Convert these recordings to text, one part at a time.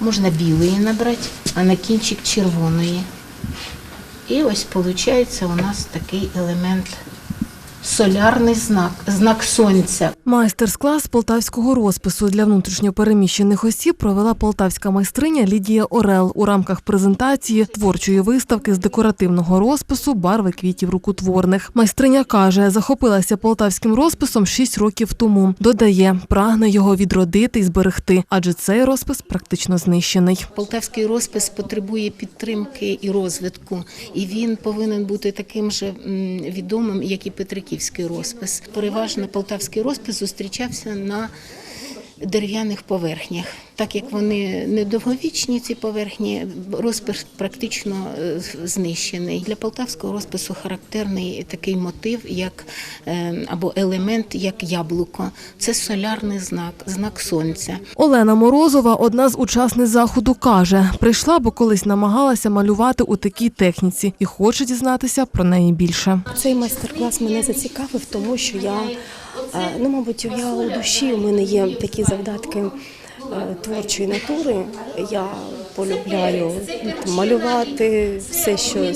Можна білої набрати, а на кінчик червоної. І ось виходить у нас такий елемент солярний знак, знак сонця. Майстер-клас полтавського розпису для внутрішньопереміщених осіб провела полтавська майстриня Лідія Орел у рамках презентації творчої виставки з декоративного розпису барви квітів рукотворних. Майстриня каже, захопилася полтавським розписом 6 років тому. Додає, прагне його відродити і зберегти, адже цей розпис практично знищений. Полтавський розпис потребує підтримки і розвитку, і він повинен бути таким же відомим, як і Петриківський розпис. Переважно полтавський розпис зустрічався на дерев'яних поверхнях. Так як вони недовговічні, ці поверхні, розпис практично е, знищений. Для полтавського розпису характерний такий мотив, як е, або елемент, як яблуко. Це солярний знак, знак сонця. Олена Морозова, одна з учасниць заходу, каже, прийшла, бо колись намагалася малювати у такій техніці і хоче дізнатися про неї більше. Цей майстер-клас мене зацікавив, тому що я, е, ну, мабуть, я у душі, у мене є такі завдатки творчої натури. Я полюбляю малювати все, що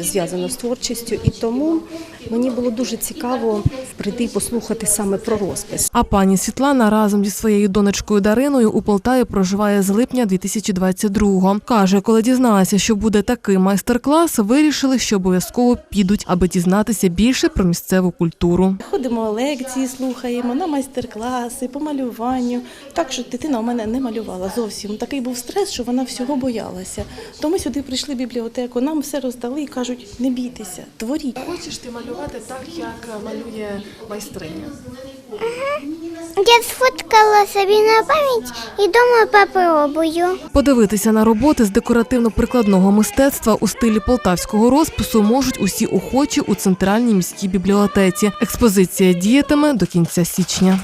зв'язано з творчістю, і тому мені було дуже цікаво прийти і послухати саме про розпис. А пані Світлана разом зі своєю донечкою Дариною у Полтаві проживає з липня 2022-го. Каже, коли дізналася, що буде такий майстер-клас, вирішили, що обов'язково підуть, аби дізнатися більше про місцеву культуру. Ходимо лекції, слухаємо на майстер-класи, по малюванню. Так що дитина у мене не малювала зовсім. Такий був стрес, що вона всього боялася. То ми сюди прийшли в бібліотеку, нам все роздали і кажуть, не бійтеся, творіть. Хочеш ти малювати так, як малює майстриня? Я сфоткала собі на пам'ять і думаю, попробую. Подивитися на роботи з декоративно-прикладного мистецтва у стилі полтавського розпису можуть усі охочі у центральній міській бібліотеці. Експозиція діятиме до кінця січня.